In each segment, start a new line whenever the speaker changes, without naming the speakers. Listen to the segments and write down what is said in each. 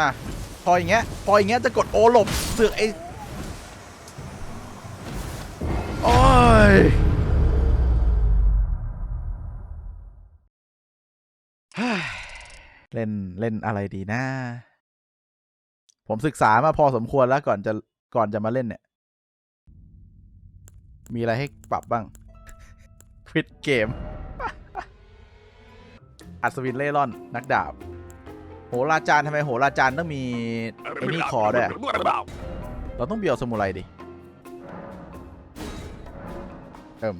อะ พออย่างเงี้ย พออย่างเงี้ยจะกดโอหลบเสือกไอโอ้ยเฮ้ยเล่นเล่นอะไรดีนะ ผมศึกษามาพอสมควรแล้วก่อนจะก่อนจะมาเล่นเนี่ย มีอะไรให้ปรับบ้างควิดเกม อัศวินเล่ร่อน นักดาบ หราจารย์ทำไมโหราจารย์ต้องมีไอ้นี่คอด้วยอะเราต้องเบียวสมุไรดิเอิม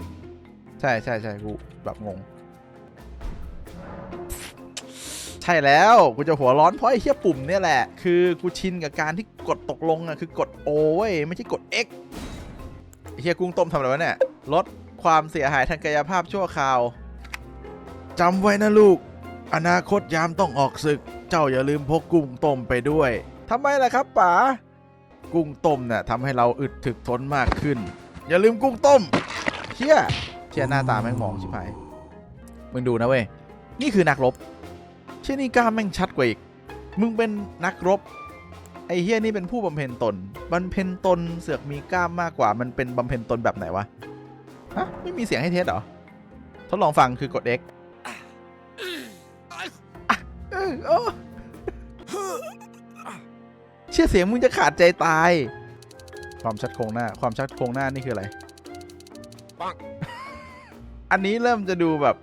ใช่ใช่ใช่กูแบบงง ใช่แล้วกูจะหัวร้อนเพราะไอ้เหี้ยปุ่มเนี่ยแหละ คือกูชินกับการที่กดตกลงอะคือกด O เว้ยไม่ใช่กด X ไอ้เหี้ยกุ้งต้มทำอะไรวะเนี่ยลดความเสียหายทางกายภาพชั่วคราวจำไว้นะลูก อนาคตยามต้องออกศึก เจ้าอย่าลืมพกกุ้งต้มไปด้วยทำไมล่ะครับป๋ากุ้งต้มเนี่ยทำให้เราอึดถึกทนมากขึ้น อย่าลืมกุ้งต้มเชี่ยเชี่ยหน้าตาแม่งมองชิบหายมึงดูนะเว้ยนี่คือนักรบเชี่ยนี่กล้ามแม่งชัดกว่าอีกมึงเป็นนักรบ ไอ้เฮียนี่เป็นผู้บำเพ็ญตนบำเพ็ญตนเสือกมีกล้ามมากกว่า มันเป็นบำเพ็ญตนแบบไหนวะฮะไม่มีเสียงให้เทสเหรอทดลองฟังคือกด X เออโอ้เชื่อเสียงมึงจะขาดใจตาย ความชัดโครงหน้า ความชัดโครงหน้านี่คืออะไร
ปัง
อันนี้เริ่มจะดูแบบ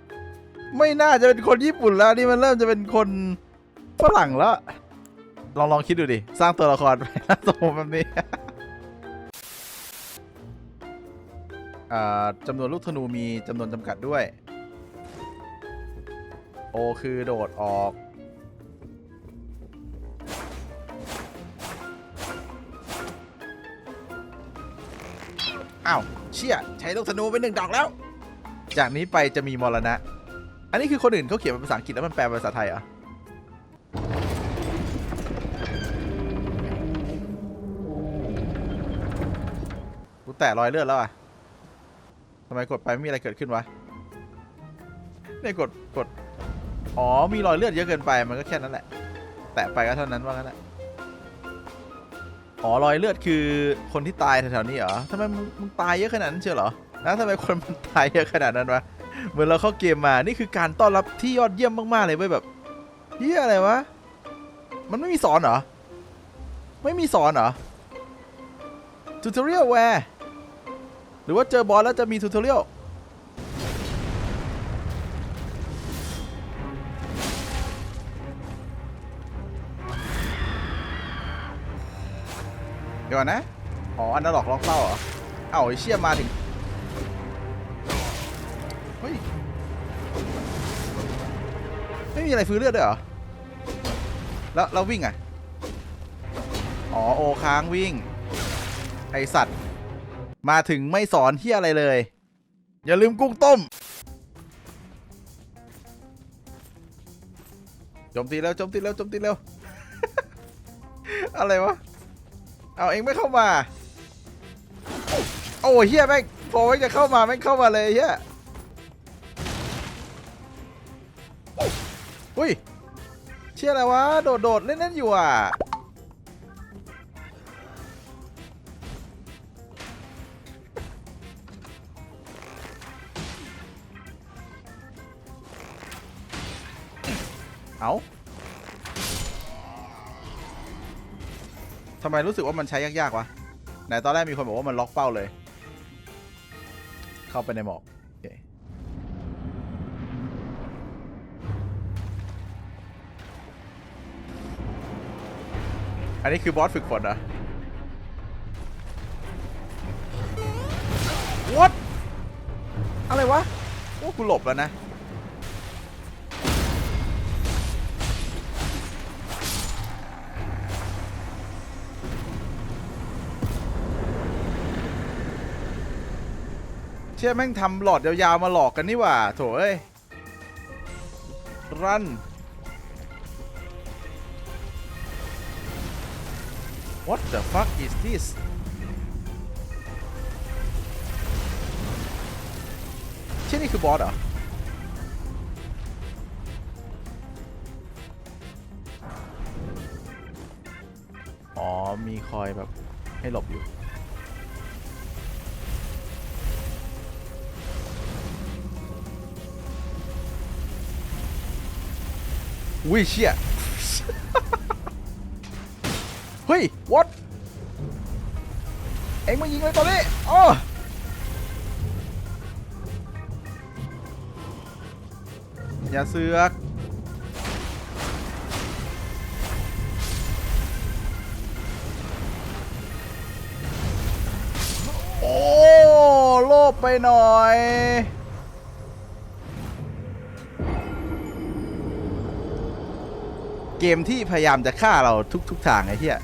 ไม่น่าจะเป็นคนญี่ปุ่นแล้วนี่มันเริ่มจะเป็นคนฝรั่งแล้ว ลองลองคิดดูดิ สร้างตัวละครไปแล้วสมมติแบบนี้อ่าจำนวนลูกธนูมีจำนวนจำกัดด้วย โอคือโดดออกาวเชี่ยใช้ลูกธนูไปหนึ่งดอกแล้ว จากนี้ไปจะมีมรณะ อันนี้คือคนอื่นเขาเขียนเป็นภาษาอังกฤษแล้วมันแปลเป็นภาษาไทยเหรอกูแตะรอยเลือดแล้วอะทำไมกดไปไม่มีอะไรเกิดขึ้นวะเนี่ยกดกด อ๋อ มีรอยเลือดเยอะเกินไป มันก็แค่นั้นแหละ แตะไปก็เท่านั้นว่างั้นแหละ อ๋อรอยเลือดคือคนที่ตายแถวๆนี้เหรอทำไมมึงตายเยอะขนาดนั้นเชียวเหรอแล้วทำไมคนมันตายเยอะขนาดนั้นวะเหมือนเราเข้าเกมมา นี่คือการต้อนรับที่ยอดเยี่ยมมากๆเลยเว้ยแบบเฮียอะไรวะ มันไม่มีสอนเหรอ ไม่มีสอนเหรอทูตอเรียลแวร์หรือว่าเจอบอสแล้วจะมีทูตอเรียล ดี๋ยวก่อนนะ อ๋ออันนั้นหลอกล็อกเป้าเหรอ เอ้าไอ้เชี่ยมาถึง เฮ้ย ไม่มีอะไรฟื้นเลือดด้วยเหรอ แล้วเราวิ่งอะ อ๋อโอค้างวิ่ง ไอสัตว์ มาถึงไม่สอนที่อะไรเลย อย่าลืมกุ้งต้มโจมตีแล้วโจมตีแล้วโจมตีแล้ว อะไรวะ เอาเองไม่เข้ามา โอ้เฮียแม่งพอแม่งจะเข้ามาแม่งเข้ามาเลยเฮียอุ้ย เชี่ยอะไรวะ โดดโดดเล่นเล่นอยู่อะ เอา ทำไมรู้สึกว่ามันใช้ยากๆวะไหนตอนแรกมีคนบอกว่ามันล็อกเป้าเลย เข้าไปในหมอกอันนี้คือบอสฝึกฝนเหรอ What อะไรวะ โอ้กูหลบแล้วนะ ชื่อแม่งทำหลอดยาวๆมาหลอกกันนี่หว่าโถเอ้ยรัน What the fuck is this เช่นนี่คือบอสเหรอ อ๋อ มีคอยแบบให้หลบอยู่ อุ้ยเชี่ย เฮ้ย what เอ็งมายิงเลยตอนนี้อ๋ออย่าเสือกโอ้ โลบไปหน่อย กมที่พยายามจะฆ่าเราทุกทุกทางไอ้เหี้ย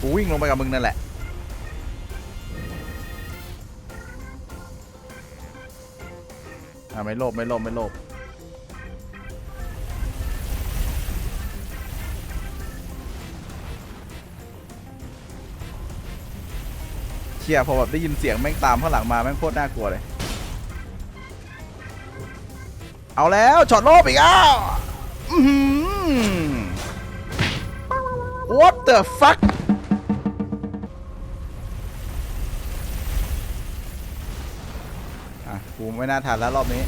กูวิ่งลงไปกับมึงนั่นแหละ อ่าไม่โลภไม่โลภไม่โลภเชี่ยพอแบบได้ยินเสียงแม่งตามข้างหลังมาแม่งโคตรน่ากลัวเลย เอาแล้วช็อตโลบอีกแล้วอื้อหือ What the fuck อะกูไม่น่าทันแล้วรอบนี้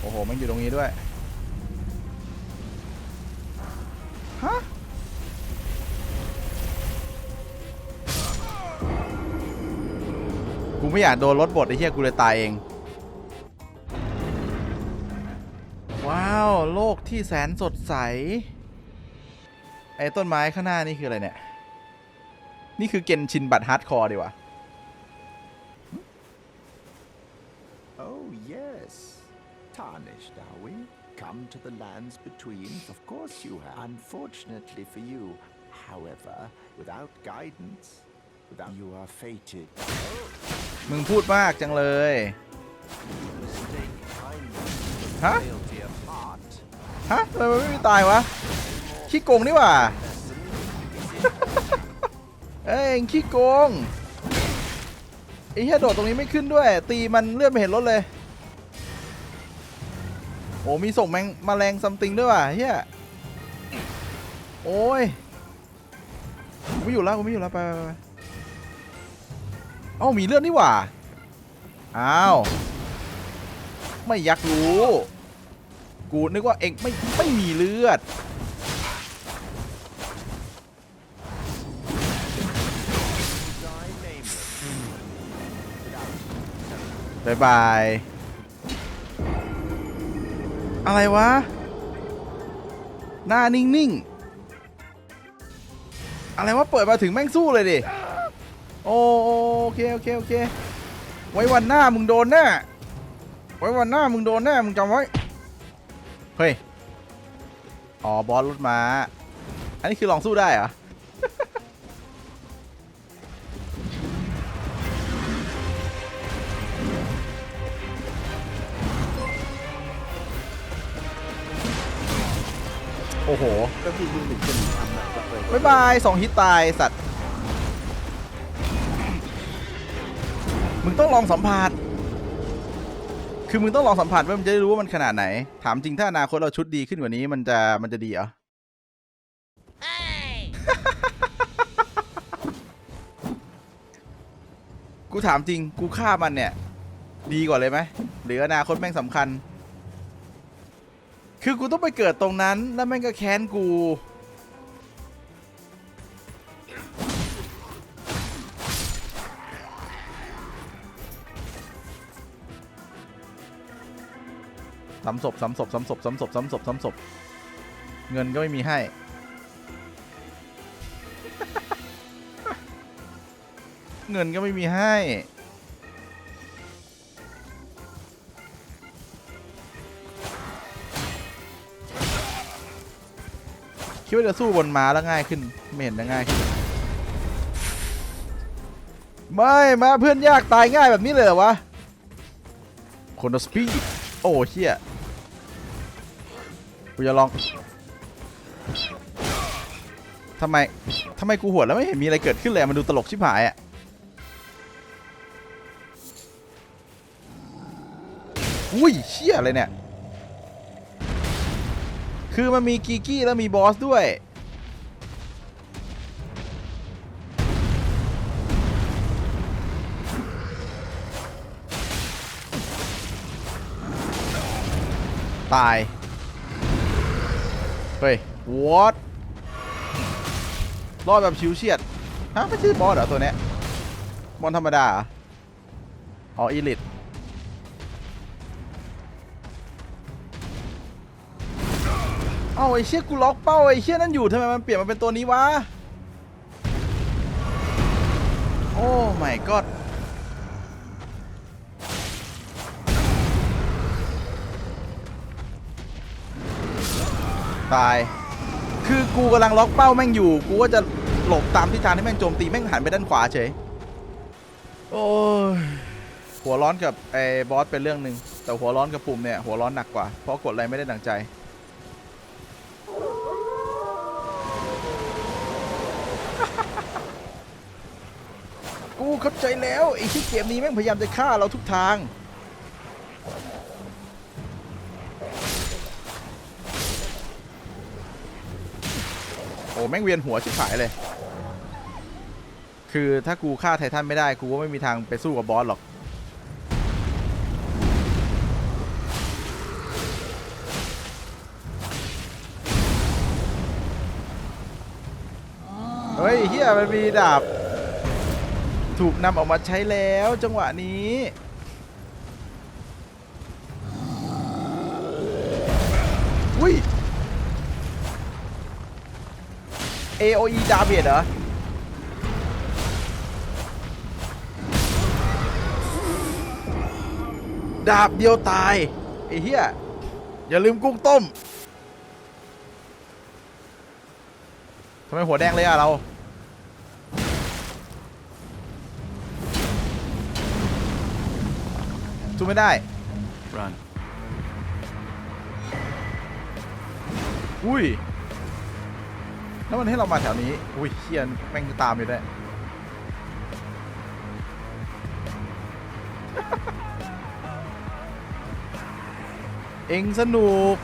โอ้โห มันอยู่ตรงนี้ด้วย ฮะ กูไม่อยากโดนรถบดไอ้เหี้ยกูเลยตายเอง โลกที่แสนสดใส ไอ้ต้นไม้ข้างหน้านี่คืออะไรเนี่ย นี่คือเกนชินบัตฮาร์ดคอร์ดีวะ
Oh, yes. Tarnished, are we? Come to the lands between? Of course you have. Unfortunately for you, however, without guidance, without you are fated.
มึงพูดมากจังเลย
Mistake kindness,
ฮะทำไมมันไม่มีตายวะ ขี้โกงนี่หว่า เอ้ยเอ็งขี้โกงไอ้เหี้ยโดดตรงนี้ไม่ขึ้นด้วย ตีมันเลื่อนไม่เห็นรถเลย โอ้มีส่งแมงมแมลงซัมติงด้วยว่ะเฮียโอ้ยกูไม่อยู่แล้วกูไม่อยู่แล้วไปไปไปเอ้ามีเลือดนี่หว่า อ้าว ไม่อยากรู้ กูนึกว่าเองไม่ไม่มีเลือด บายบาย อะไรวะ หน้านิ่ง ๆ อะไรวะ เปิดมาถึงแม่งสู้เลยดิ โอโอเค โอเค โอเค ไว้วันหน้ามึงโดนแน่ไว้วันหน้ามึงโดนแน่มึงจำไว้ เฮ้ย อ๋อ บอสรถม้า อันนี้คือลองสู้ได้เหรอ โอ้โห
ก็ที่มึงหนึ่งคนทำนะก็เลย
บายบายสองฮิตตายสัตว์ มึงต้องลองสัมผัส คือมึงต้องลองสัมผัสว่ามันจะได้รู้ว่ามันขนาดไหน ถามจริงถ้าอนาคตเราชุดดีขึ้นกว่านี้มันจะมันจะดีเหรอ กูถามจริง กูฆ่ามันเนี่ย ดีกว่าเลยไหมหรืออนาคตแม่งสำคัญ คือกูต้องไปเกิดตรงนั้นแล้วแม่งก็แค้นกู ซ้ำศพซ้ำศพซ้ำศพซ้ำศพซ้ำศพซ้ำศพเงินก็ไม่มีให้ เงินก็ไม่มีให้ คิดว่าจะสู้บนม้าแล้วง่ายขึ้น ไม่เห็นจะง่ายขึ้น ไม่มาเพื่อนยากตายง่ายแบบนี้เลยเหรอวะคนสปีดโอ้เชี่ย กูจะลองทำไมทำไมกูหัวแล้วไม่เห็นมีอะไรเกิดขึ้นเลยมันดูตลกชิบหายอะอุ้ยเชี่ยอะไรเนี่ย คือมันมีกีกี้แล้วมีบอสด้วย ตาย เฮ้ย what รอดแบบชิวเฉียดฮะไม่ใช่บอสเหรอตัวเนี้ยบอลธรรมดาเหรออ๋ออีลิทเอ้าไอ้เชี่ยกูล็อกเป้าไอ้เชี่ยนั่นอยู่ทำไมมันเปลี่ยนมาเป็นตัวนี้วะ โอ้ my god ตาย คือกูกำลังล็อกเป้าแม่งอยู่ กูก็จะหลบตามทิศทางที่แม่งโจมตีแม่งหันไปด้านขวาเฉย โอ้ย หัวร้อนกับไอ้บอสเป็นเรื่องหนึ่ง แต่หัวร้อนกับปุ่มเนี่ยหัวร้อนหนักกว่า เพราะกดอะไรไม่ได้ดังใจ กูเข้าใจแล้วไอ้ที่เกมนี้แม่งพยายามจะฆ่าเราทุกทาง อ้แม่งเวียนหัวชิบหายเลย คือถ้ากูฆ่าไททันไม่ได้กูก็ไม่มีทางไปสู้กับบอสหรอก เฮ้ยเฮียมันมีดาบ ถูกนำออกมาใช้แล้วจังหวะนี้อุ้ย AOE ดาเมจเหรอดาบเดียวตาย ไอ้เหี้ย อย่าลืมกุ้งต้มทำไมหัวแดงเลยอะเรา สู้ไม่ได้
Run.
อุ้ย แล้วมันให้เรามาแถวนี้ อุ้ยเฮียนแม่งตามอยู่ด้วยเอ็งสนุก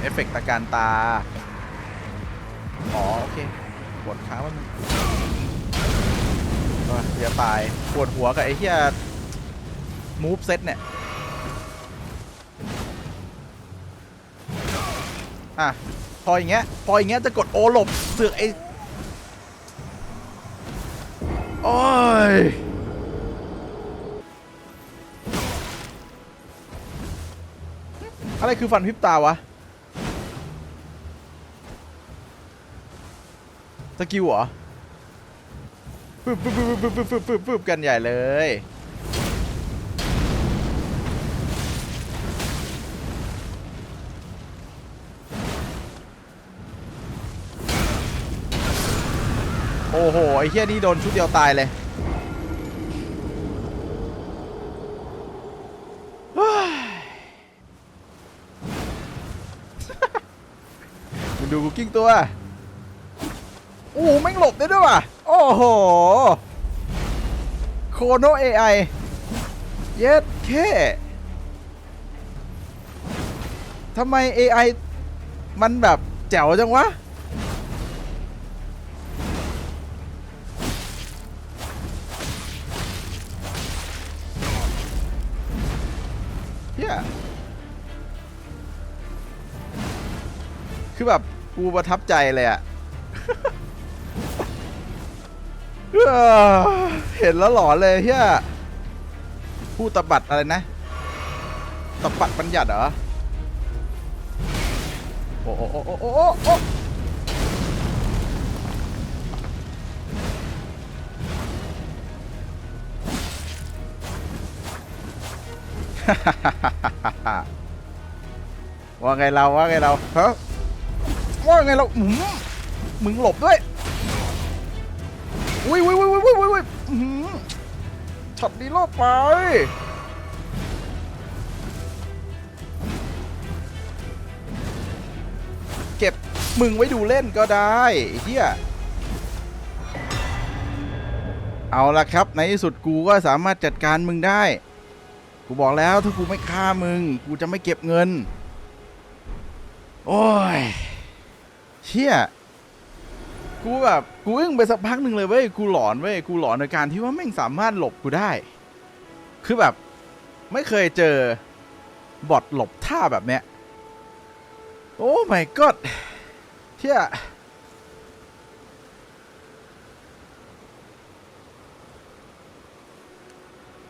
เอฟเฟกต์ตะการตา อ๋อ โอเค ปวดขามันเฮียตาย ปวดหัวกับไอ้เฮียมูฟเซตเนี่ย อะพออย่างเงี้ยพออย่างเงี้ยจะกดโอหลบเสือกไอ้โอ้ยอะไรคือฟันพิบตาวะสกิลเหรอปึ๊บปึ๊บปึ๊บปึ๊บปึ๊บปึ๊บกันใหญ่เลย โอ้โห ไอ้เหี้ยนี่โดนชุดเดียวตายเลยมึงดูกูกิ้งตัวโอ้โหแม่งหลบได้ด้วยว่ะ โอ้โห โคโน AI เย็ดแค่ทำไม AI มันแบบแจ๋วจังวะ คือแบบกูประทับใจเลยอะเห็นแล้วหลอนเลยเฮียผู้ตบัดอะไรนะตบัดบัญญัติเหรอโอ้โอ้โอ้โอ้โอ้โอ้ว่าไงเราว่าไงเราฮะ ว่าไงเราอืมมึงหลบด้วยอุ้ยอุ้ยอุ้ยอุ้ยอุ้ยอุ้ยช็อตนี้รอดไปเก็บมึงไว้ดูเล่นก็ได้เฮียเอาละครับ ในที่สุดกูก็สามารถจัดการมึงได้ กูบอกแล้วถ้ากูไม่ฆ่ามึง กูจะไม่เก็บเงิน โอ้ย เชี่ยกูแบบกูอึ้งไปสักพักหนึ่งเลยเว้ยกูหลอนเว้ยกูหลอนในการที่ว่าแม่งสามารถหลบกูได้ คือแบบไม่เคยเจอบอทหลบท่าแบบเนี้ยโอ้ my god เชี่ย